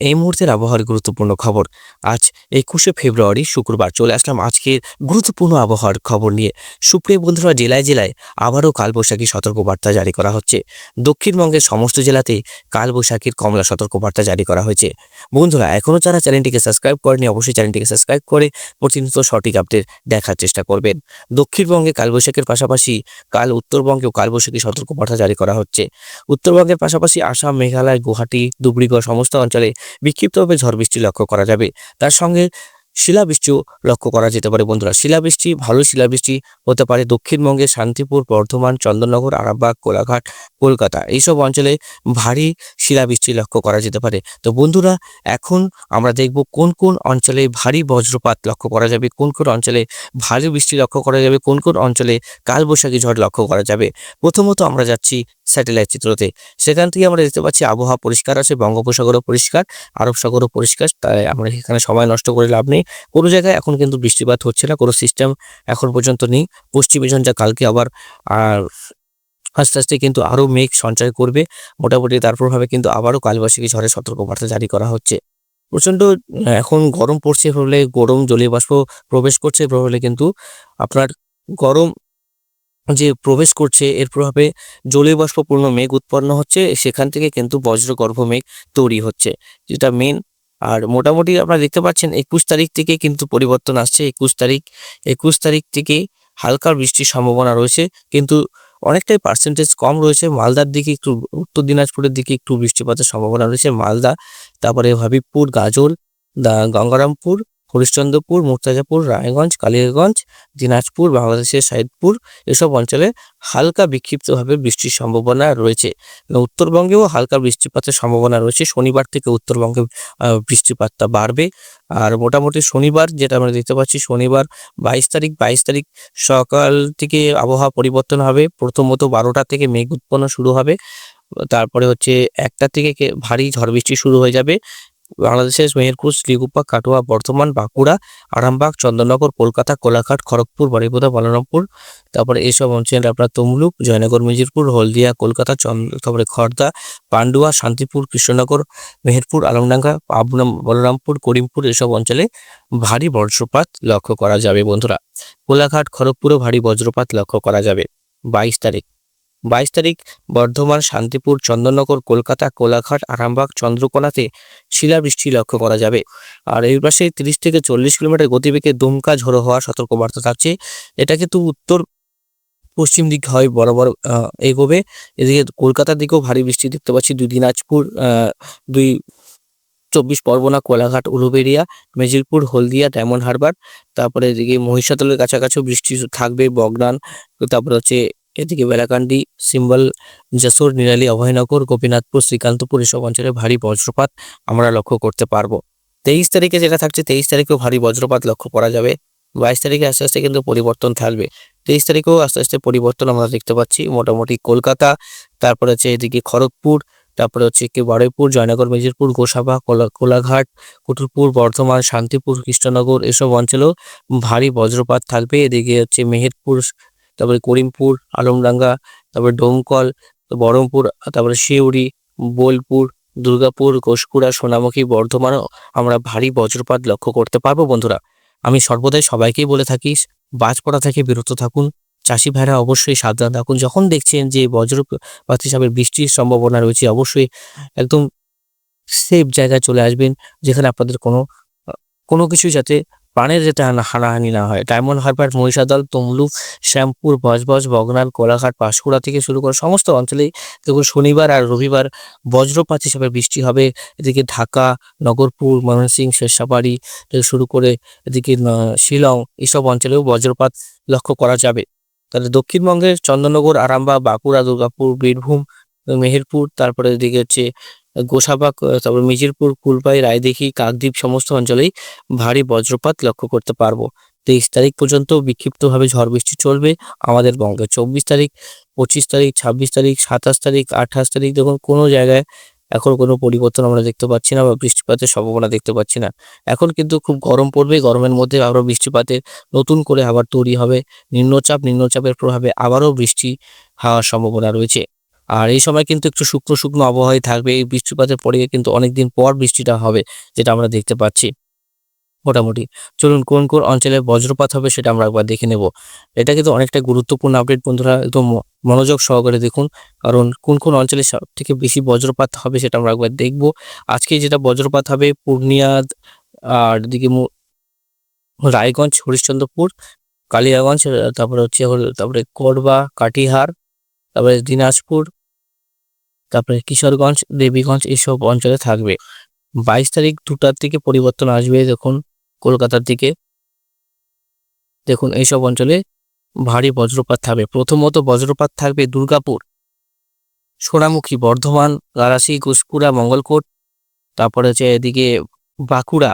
এই মুহূর্তের আবহাওয়ার গুরুত্বপূর্ণ খবর। আজ একুশে ফেব্রুয়ারি, শুক্রবার চলে আসলাম আজকের গুরুত্বপূর্ণ আবহাওয়ার খবর নিয়ে। সুপ্রিয় বন্ধুরা, জেলায় জেলায় আবারও কালবৈশাখী সতর্কবার্তা জারি করা হচ্ছে। দক্ষিণবঙ্গের সমস্ত জেলাতেই কালবৈশাখীর কমলা সতর্কবার্তা জারি করা হয়েছে। বন্ধুরা, এখনও যারা চ্যানেলটিকে সাবস্ক্রাইব করেনি অবশ্যই চ্যানেলটিকে সাবস্ক্রাইব করে প্রতিনিয়ত সঠিক আপডেট দেখার চেষ্টা করবেন। দক্ষিণবঙ্গে কালবৈশাখীর পাশাপাশি কাল উত্তরবঙ্গেও কালবৈশাখী সতর্কবার্তা জারি করা হচ্ছে। উত্তরবঙ্গের পাশাপাশি আসাম, মেঘালয়, গুয়াহাটি, ধুবড়িগড় সমস্ত অঞ্চলে বিক্ষিপ্তভাবে ঝড় বৃষ্টি লক্ষ্য করা যাবে। তার সঙ্গে শিলাবৃষ্টিও লক্ষ্য করা যেতে পারে বন্ধুরা। শিলাবৃষ্টি, ভালো শিলাবৃষ্টি হতে পারে দক্ষিণবঙ্গে শান্তিপুর, বর্ধমান, চন্দননগর, আরামবাগ, কোলাঘাট, কলকাতা। এইসব অঞ্চলে ভারী শিলাবৃষ্টি লক্ষ্য করা যেতে পারে। তো বন্ধুরা, এখন আমরা দেখব কোন কোন অঞ্চলে ভারী বজ্রপাত লক্ষ্য করা যাবে, কোন কোন অঞ্চলে ভারী বৃষ্টি লক্ষ্য করা যাবে, কোন কোন অঞ্চলে কালবৈশাখী ঝড় লক্ষ্য করা যাবে। প্রথমত আমরা যাচ্ছি স্যাটেলাইট চিত্রতে। সেখান থেকে আমরা দেখতে পাচ্ছি আবহাওয়া পরিষ্কার আছে, বঙ্গোপসাগরও পরিষ্কার আরব সাগরও পরিষ্কার, তাই আমরা এখানে সময় নষ্ট করে লাভ নেই। কোনো জায়গায় এখন কিন্তু বৃষ্টিপাত হচ্ছে না, কোনো সিস্টেম এখন পর্যন্ত নেই। পশ্চিমী যা কালকে আবার, আর আস্তে আস্তে কিন্তু আরও মেঘ সঞ্চয় করবে। মোটামুটি তার প্রভাবে কিন্তু আবারও কালবৈশাখী ঝড়ের সতর্কবার্তা জারি করা হচ্ছে। প্রচণ্ড, এখন গরম পড়ছে ফলে গরম জলীয় বাষ্প প্রবেশ করছে প্রভাবে কিন্তু আপনার গরম যে প্রবেশ করছে, এর প্রভাবে জলীয় বাষ্পপূর্ণ মেঘ উৎপন্ন হচ্ছে। সেখান থেকে কিন্তু বজ্রগর্ভ মেঘ তৈরি হচ্ছে, যেটা মেন আর মোটামুটি আপনারা দেখতে পাচ্ছেন, একুশ তারিখ থেকে কিন্তু পরিবর্তন আসছে। একুশ তারিখ একুশ তারিখ থেকে হালকা বৃষ্টির সম্ভাবনা রয়েছে, কিন্তু অনেকটাই পার্সেন্টেজ কম রয়েছে। মালদার দিকে একটু, উত্তর দিনাজপুরের দিকে একটু বৃষ্টিপাতের সম্ভাবনা রয়েছে। মালদা, তারপরে হাবিবপুর গাজল গঙ্গারামপুর হরিশ্চন্দ্রপুর, মুর্তাজাপুর, রায়গঞ্জ কালিয়াগঞ্জ দিনাজপুর, বাংলাদেশের সাইদপুর এসব অঞ্চলে হালকা বিক্ষিপ্তভাবে বৃষ্টির সম্ভাবনা রয়েছে এবং উত্তরবঙ্গেও হালকা বৃষ্টিপাতের সম্ভাবনা রয়েছে। শনিবার থেকে উত্তরবঙ্গে বৃষ্টিপাতটা বাড়বে। আর মোটামুটি শনিবার যেটা আমরা দেখতে পাচ্ছি, শনিবার বাইশ তারিখ বাইশ তারিখ সকাল থেকে আবহাওয়া পরিবর্তন হবে। প্রথমত বারোটা থেকে মেঘ উৎপন্ন শুরু হবে। তারপরে হচ্ছে একটা থেকে ভারী ঝড় বৃষ্টি শুরু হয়ে যাবে। বাংলাদেশের মেহেরপুর শ্রীগুপ্পা কাটোয়া, বর্ধমান, বাঁকুড়া, আরামবাগ, চন্দননগর, কলকাতা, কোলাঘাট, খড়গপুর, বারিপদা, বলরামপুর। তারপরে এইসব অঞ্চলে আপনার তমলুক, জয়নগর মিজিরপুর হলদিয়া, কলকাতা তারপরে খড়দা পান্ডুয়া, শান্তিপুর, কৃষ্ণনগর, মেহেরপুর, আলমডাঙ্গা, পাবনা, বলরামপুর, করিমপুর এসব অঞ্চলে ভারী বজ্রপাত লক্ষ্য করা যাবে বন্ধুরা। কোলাঘাট, খড়গপুরেও ভারী বজ্রপাত লক্ষ্য করা যাবে। বাইশ তারিখ। বাইশ তারিখ বর্ধমান শান্তিপুর চন্দননগর কলকাতা কোলাঘাট আরামবাগ চন্দ্রকোনাতে শিলাবৃষ্টি লক্ষ্য করা যাবে। আর এই পাশে তিরিশ থেকে চল্লিশ কিলোমিটার গতিবেগে দুমকা ঝোড়ো হওয়ার সতর্কবার্তা থাকছে। এটা কিন্তু উত্তর পশ্চিম দিক হয় বরাবর আহ, এগোবে। এদিকে কলকাতার দিকেও ভারী বৃষ্টি দেখতে পাচ্ছি। দুই দিনাজপুর দুই চব্বিশ পরগনা কোলাঘাট উলুবেড়িয়া মেজিরপুর হলদিয়া ডায়মন্ড হারবার। তারপরে এদিকে মহিষাদলের কাছাকাছিও বৃষ্টি থাকবে বগনান তারপরে হচ্ছে এদিকে বেলাকান্দি সিম্বল যশোর, নিরালী, অভয়নগর, গোপীনাথপুর, শ্রীকান্তপুর এসব অঞ্চলে ভারী বজ্রপাত আমরা লক্ষ্য করতে পারব। তেইশ তারিখে যেটা থাকছে, তেইশ তারিখেও ভারী বজ্রপাত লক্ষ্য করা যাবে। বাইশ তারিখে আস্তে আস্তে কিন্তু পরিবর্তন থাকবে। তেইশ তারিখেও আস্তে আস্তে পরিবর্তন আমরা দেখতে পাচ্ছি। মোটামুটি কলকাতা, তারপরে হচ্ছে এদিকে খড়গপুর, তারপরে হচ্ছে কি বারুইপুর, জয়নগর, মেজিরপুর, গোসাবা, কোলা, কোলাঘাট, কুটুরপুর, বর্ধমান, শান্তিপুর, কৃষ্ণনগর এসব অঞ্চলেও ভারী বজ্রপাত থাকবে। এদিকে হচ্ছে মেহেরপুর তারপরে করিমপুর, আলমডাঙ্গা, তারপরে ডোমকল বহরমপুর তারপরে শিউড়ি, বোলপুর, দুর্গাপুর ঘোষপুরা সোনামুখী, বর্ধমানও আমরা ভারী বজ্রপাত লক্ষ্য করতে পারব বন্ধুরা। আমি সর্বদাই সবাইকেই বলে থাকি, বাজ পড়া থেকে বিরত থাকুন। চাষি ভাইরা অবশ্যই সাবধান থাকুন। যখন দেখছেন যে বজ্রপাত হিসাবে বৃষ্টির সম্ভাবনা রয়েছে, অবশ্যই একদম সেফ জায়গায় চলে আসবেন, যেখানে আপনাদের কোনো কোনো কিছু যাতে প্রাণের যাতে হানা- হানাহানি না হয়। ডায়মন্ড হারবার, মহিষাদল, তমলুক, শ্যামপুর, বজবজ বগনান কোলাঘাট, পাঁশকুড়া থেকে শুরু করে সমস্ত অঞ্চলেই দেখুন শনিবার আর রবিবার বজ্রপাত হিসাবে বৃষ্টি হবে। এদিকে ঢাকা, নগরপুর, ময়মনসিংহ, শেরশাবাড়ি থেকে শুরু করে এদিকে শিলং এসব অঞ্চলেও বজ্রপাত লক্ষ্য করা যাবে। তাহলে দক্ষিণবঙ্গের চন্দননগর, আরামবাগ, বাঁকুড়া, দুর্গাপুর, বীরভূম, মেহেরপুর, তারপরে এদিকে হচ্ছে গোসাবাক তারপর মিজিরপুর কুলপাই রায়দিঘি, কাকদ্বীপ সমস্ত অঞ্চলেই ভারী বজ্রপাত লক্ষ্য করতে পারব। তেইশ তারিখ পর্যন্ত বিক্ষিপ্তভাবে ঝড় বৃষ্টি চলবে আমাদের বঙ্গে। চব্বিশ তারিখ, পঁচিশ তারিখ, ছাব্বিশ তারিখ, সাতাশ তারিখ, আঠাশ তারিখ, দেখুন কোনো জায়গায় এখন কোনো পরিবর্তন আমরা দেখতে পাচ্ছি না বা বৃষ্টিপাতের সম্ভাবনা দেখতে পাচ্ছি না। এখন কিন্তু খুব গরম পড়বে, গরমের মধ্যে আবারও বৃষ্টিপাতের নতুন করে আবার তৈরি হবে। নিম্নচাপ, নিম্নচাপের প্রভাবে আবারও বৃষ্টি হওয়ার সম্ভাবনা রয়েছে। আর এই সময় কিন্তু একটু শুকনো শুকনো আবহাওয়ায় থাকবে। এই বৃষ্টিপাতের পরে কিন্তু অনেকদিন পর বৃষ্টিটা হবে, যেটা আমরা দেখতে পাচ্ছি। মোটামুটি চলুন কোন কোন অঞ্চলে বজ্রপাত হবে সেটা আমরা একবার দেখে নেব। এটা কিন্তু অনেকটা গুরুত্বপূর্ণ আপডেট বন্ধুরা, একদম মনোযোগ সহকারে দেখুন। কারণ কোন কোন অঞ্চলে সব থেকে বেশি বজ্রপাত হবে সেটা আমরা একবার দেখব। আজকে যেটা বজ্রপাত হবে পূর্ণিয়া, আর দিকে রায়গঞ্জ, হরিশ্চন্দ্রপুর, কালিয়াগঞ্জ, তারপরে হচ্ছে তারপরে কোরবা কাটিহার, তারপরে দিনাজপুর তারপরে কিশোরগঞ্জ, দেবীগঞ্জ এইসব অঞ্চলে থাকবে। বাইশ তারিখ দুটার দিকে পরিবর্তন আসবে, দেখুন, কলকাতার দিকে। দেখুন, এইসব অঞ্চলে ভারী বজ্রপাত থাকবে। প্রথমত বজ্রপাত থাকবে দুর্গাপুর, সোনামুখী, বর্ধমান গারাসি ঘুষপুরা মঙ্গলকোট, তারপরে হচ্ছে এদিকে বাঁকুড়া,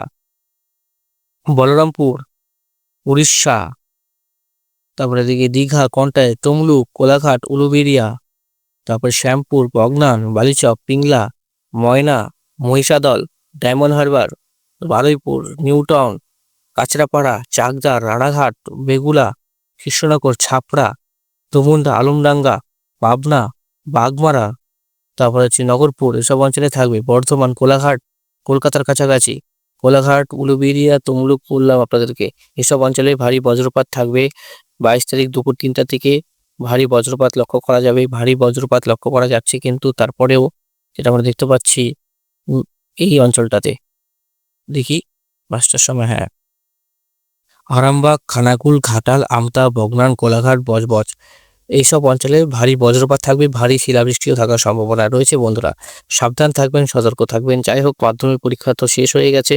বলরামপুর, উড়িষ্যা, তারপরে এদিকে দীঘা কন্টায় তমলুক, কোলাঘাট উলুবেরিয়া তারপরে শ্যামপুর, বগনান, বালিচক, পিংলা, ময়না, মহিষাদল, ডায়মন্ড হারবার, বারুইপুর, নিউটাউন, কাঁচরাপাড়া চাকদা রানাঘাট, বেগুলা, কৃষ্ণনগর, ছাপড়া দুমুন্ডা আলমডাঙ্গা, পাবনা, বাগমারা, তারপরে হচ্ছে নগরপুর, এসব অঞ্চলে থাকবে। বর্ধমান, কোলাঘাট, কলকাতার কাছাকাছি। কোলাঘাট উলুবেরিয়া তমলুক বললাম আপনাদেরকে এসব অঞ্চলে ভারী বজ্রপাত থাকবে। বাইশ তারিখ দুপুর তিনটা থেকে ভারী বজ্রপাত লক্ষ্য করা যাবে, ভারী বজ্রপাত লক্ষ্য করা যাচ্ছে কিন্তু তারপরেও যেটা আমরা দেখতে পাচ্ছি এই অঞ্চলটাতে। দেখি, পাঁচটার সময় হ্যাঁ। আরামবাগ, খানাকুল, ঘাটাল, আমতা, বগনান, কোলাঘাট, বজবজ, এইসব অঞ্চলে ভারী বজ্রপাত থাকবে, ভারী শিলাবৃষ্টিও থাকার সম্ভাবনা রয়েছে বন্ধুরা। সাবধান থাকবেন, সতর্ক থাকবেন। যাই হোক, মাধ্যমিক পরীক্ষা তো শেষ হয়ে গেছে,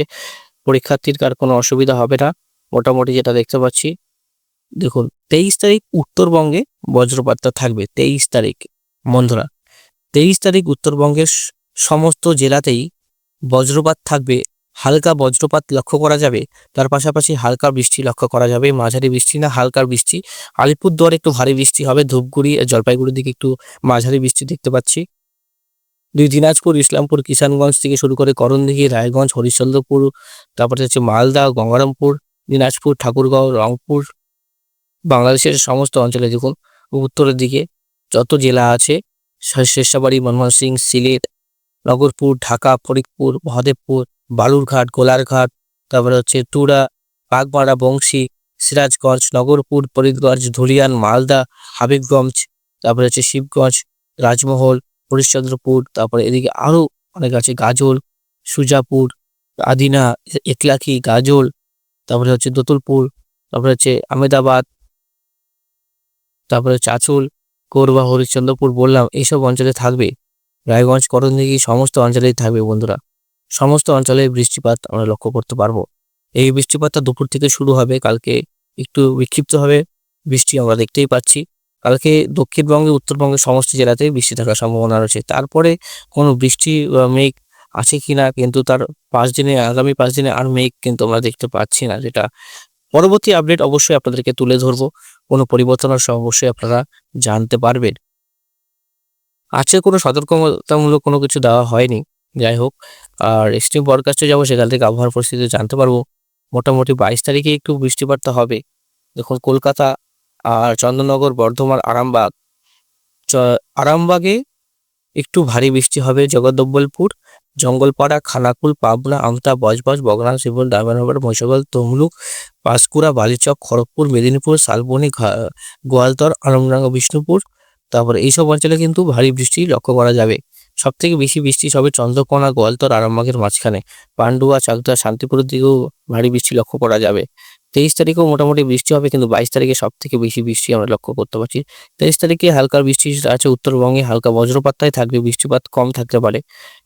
পরীক্ষার্থীর কার কোনো অসুবিধা হবে না। মোটামুটি যেটা দেখতে পাচ্ছি, দেখুন তেইশ তারিখ উত্তরবঙ্গে বজ্রপাতটা থাকবে, তেইশ তারিখ। বন্ধুরা, তেইশ তারিখ উত্তরবঙ্গের সমস্ত জেলাতেই বজ্রপাত থাকবে। হালকা বজ্রপাত লক্ষ্য করা যাবে। তার পাশাপাশি হালকা বৃষ্টি লক্ষ্য করা যাবে। মাঝারি বৃষ্টি না, হালকা বৃষ্টি। আলিপুরদুয়ারে একটু ভারী বৃষ্টি হবে। ধূপগুড়ি, জলপাইগুড়ির দিকে একটু মাঝারি বৃষ্টি দেখতে পাচ্ছি। দুই দিনাজপুর, ইসলামপুর, কিষানগঞ্জ থেকে শুরু করে করণদিঘি, রায়গঞ্জ, হরিশ্চন্দ্রপুর, তারপরে হচ্ছে মালদা, গঙ্গারামপুর, দিনাজপুর, ঠাকুরগাঁও, রংপুর বাংলাদেশের সমস্ত অঞ্চলে দেখুন, উত্তরের দিকে যত জেলা আছে শেষাবাড়ি মনমোহন সিলেট, নগরপুর, ঢাকা, ফরিদপুর, মহাদেবপুর, বালুরঘাট, গোলারঘাট, তারপরে হচ্ছে টুরা বাগমারা, বংশী, সিরাজগঞ্জ, নগরপুর, ফরিদগঞ্জ, ধুলিয়ান, মালদা, হাবিবগঞ্জ, তারপরে হচ্ছে শিবগঞ্জ, রাজমহল, হরিশ্চন্দ্রপুর, তারপরে এদিকে আরও অনেক আছে, গাজল, সুজাপুর, আদিনা একলাখি গাজল, তারপরে হচ্ছে দোতলপুর, তারপরে হচ্ছে আমেদাবাদ তারপরে চাচল কোরবা হরিশ্চন্দ্রপুর বললাম, এইসব অঞ্চলে থাকবে? রায়গঞ্জ, করণদিঘি, সমস্ত অঞ্চলেই থাকবে বন্ধুরা। সমস্ত অঞ্চলে বৃষ্টিপাত আমরা লক্ষ্য করতে পারব। এই বৃষ্টিপাতটা দুপুর থেকে শুরু হবে, কালকে একটু বিক্ষিপ্ত হবে, বৃষ্টি আমরা দেখতেই পাচ্ছি। কালকে দক্ষিণবঙ্গে, উত্তরবঙ্গের সমস্ত জেলাতেই বৃষ্টি থাকার সম্ভাবনা রয়েছে। তারপরে কোনো বৃষ্টি মেঘ আছে কিনা, কিন্তু তার পাঁচ দিনে, আগামী পাঁচ দিনে আর মেঘ কিন্তু আমরা দেখতে পাচ্ছি না, যেটা পরবর্তী আপডেট অবশ্যই আপনাদেরকে তুলে ধরবো। কোনো পরিবর্তন আসলে অবশ্যই আপনারা জানতে পারবেন। আজকে কোনো সতর্কতামূলক কোনো কিছু দেওয়া হয়নি। যাই হোক, আর এক্সট্রিম পডকাস্টে যাব, সেখান থেকে আবহাওয়ার পরিস্থিতি জানতে পারব। মোটামুটি বাইশ তারিখে একটু বৃষ্টিপাত তো হবে। দেখুন, কলকাতা আর চন্দননগর বর্ধমান, আরামবাগ। আরামবাগে একটু ভারী বৃষ্টি হবে জগদ্দব্বলপুর জঙ্গলপাড়া, খানাকুল, পাবনা, আমতা, বজবজ বগনান শিবল ডায়মন্ডহাবার মহিষাগল, তমলুক, পাঁশকুড়া, বালিচক, খড়গপুর, মেদিনীপুর, শালবনী গোয়ালতর আলমডাঙ্গা বিষ্ণুপুর। তারপরে এইসব অঞ্চলে কিন্তু ভারী বৃষ্টি লক্ষ্য করা যাবে। সব থেকে বেশি বৃষ্টি হবে চন্দ্রকোনা, গোয়ালতর, আরামবাগের মাঝখানে। পান্ডুয়া, চাকদা, শান্তিপুরের দিকেও ভারী বৃষ্টি লক্ষ্য করা যাবে। তেইশ তারিখেও মোটামুটি বৃষ্টি হবে, কিন্তু বাইশ তারিখে সব থেকে বেশি বৃষ্টি আমরা লক্ষ্য করতে পারছি। তেইশ তারিখে হালকা বৃষ্টি আছে, উত্তরবঙ্গে হালকা বজ্রপাতটাই থাকবে, বৃষ্টিপাত কম থাকতে পারে।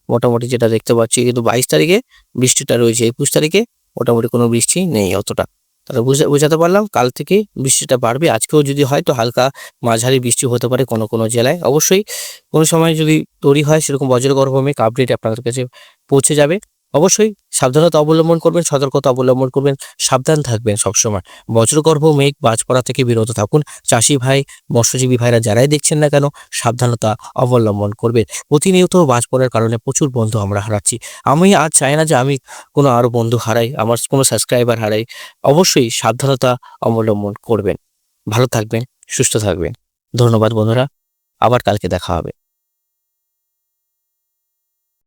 মোটামুটি যেটা দেখতে পাচ্ছি, কিন্তু বাইশ তারিখে বৃষ্টিটা রয়েছে, একুশ তারিখে মোটামুটি কোনো বৃষ্টি নেই অতটা। তাহলে বুঝা, বোঝাতে পারলাম, কাল থেকে বৃষ্টিটা বাড়বে। আজকেও যদি হয় তো হালকা মাঝারি বৃষ্টি হতে পারে কোনো কোনো জেলায়। অবশ্যই কোনো সময় যদি তৈরি হয় সেরকম বজ্রগর্ভ মেঘ আপডেট আপনাদের কাছে পৌঁছে যাবে। অবশ্যই সাবধানতা অবলম্বন করবেন, সতর্কতা অবলম্বন করবেন, সাবধান থাকবেন সবসময়। বজ্রগর্ভ মেঘ বাজ পড়া থেকে বিরত থাকুন। চাষি ভাই, মৎস্যজীবী ভাইরা যারাই দেখছেন না কেন, সাবধানতা অবলম্বন করবেন। প্রতিনিয়ত বাজ পড়ার কারণে প্রচুর বন্ধু আমরা হারাচ্ছি। আমি আজ চাই না যে আমি কোনো আরও বন্ধু হারাই, আমার কোনো সাবস্ক্রাইবার হারাই। অবশ্যই সাবধানতা অবলম্বন করবেন। ভালো থাকবেন, সুস্থ থাকবেন। ধন্যবাদ বন্ধুরা। আবার কালকে দেখা হবে।